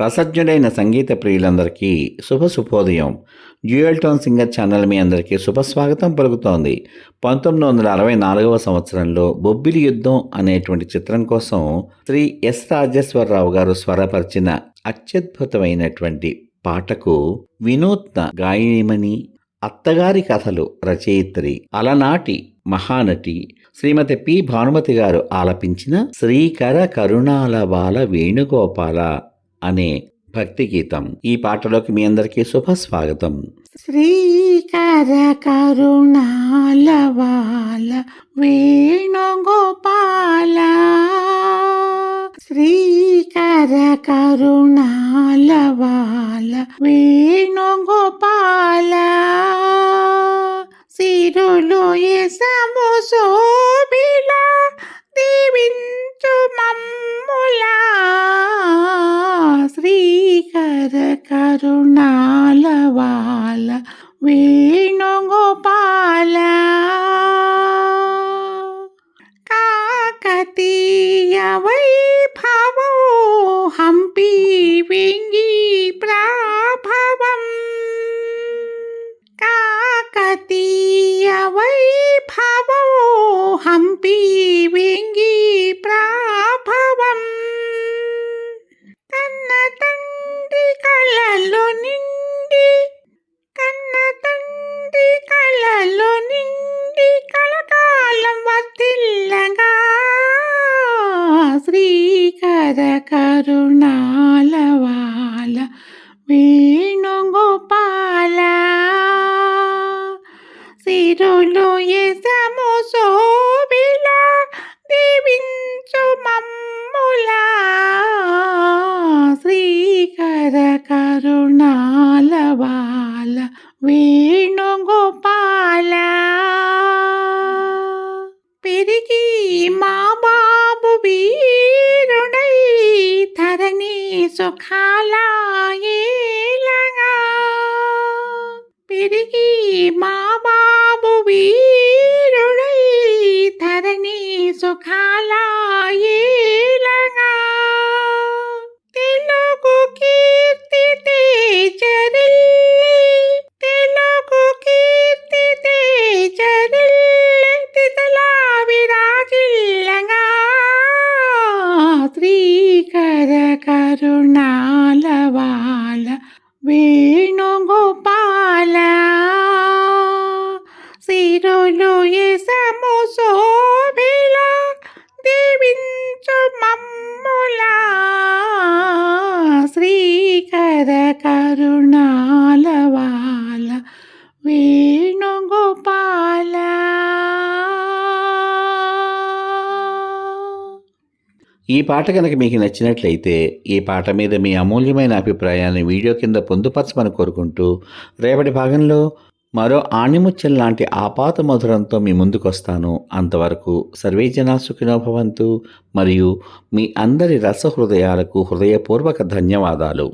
రసజ్ఞుడైన సంగీత ప్రియులందరికీ శుభ శుభోదయం డ్యూయల్ టోన్ సింగర్ ఛానల్ మీ అందరికీ శుభస్వాగతం పలుకుతోంది. పంతొమ్మిది వందల అరవై నాలుగవ సంవత్సరంలో బొబ్బిలి యుద్ధం అనేటువంటి చిత్రం కోసం శ్రీ ఎస్ రాజేశ్వరరావు గారు స్వరపరిచిన అత్యద్భుతమైనటువంటి పాటకు వినూత్న గాయనిమని అత్తగారి కథలు రచయిత్రి అలనాటి మహానటి శ్రీమతి పి భానుమతి గారు ఆలపించిన శ్రీకర కరుణాల బాల వేణుగోపాల అనే భక్తి గీతం. ఈ పాటలోకి మీ అందరికీ శుభ స్వాగతం శ్రీకర కరుణాల వేణుగోపాల. శ్రీకర కరుణాల వేణుగోపాల. సిరులు ఎసా సుఖాలాయేలగా పెరిగి మా బాబు వీరుడై ధరణి సుఖాలాయేలగా సిరులు ఎసము శోభిల దీవించు మమ్ములా. శ్రీకర కరుణాలవాల వేణుగోపాల ఈ పాట కనుక మీకు నచ్చినట్లయితే ఈ పాట మీద మీ అమూల్యమైన అభిప్రాయాన్ని వీడియో కింద పొందుపరచమని కోరుకుంటూ రేపటి భాగంలో మరో ఆణిముత్యం లాంటి ఆపాత మధురంతో మీ ముందుకొస్తాను. అంతవరకు సర్వేజనా సుఖినోభవంతు భవంతు మరియు మీ అందరి రసహృదయాలకు హృదయపూర్వక ధన్యవాదాలు.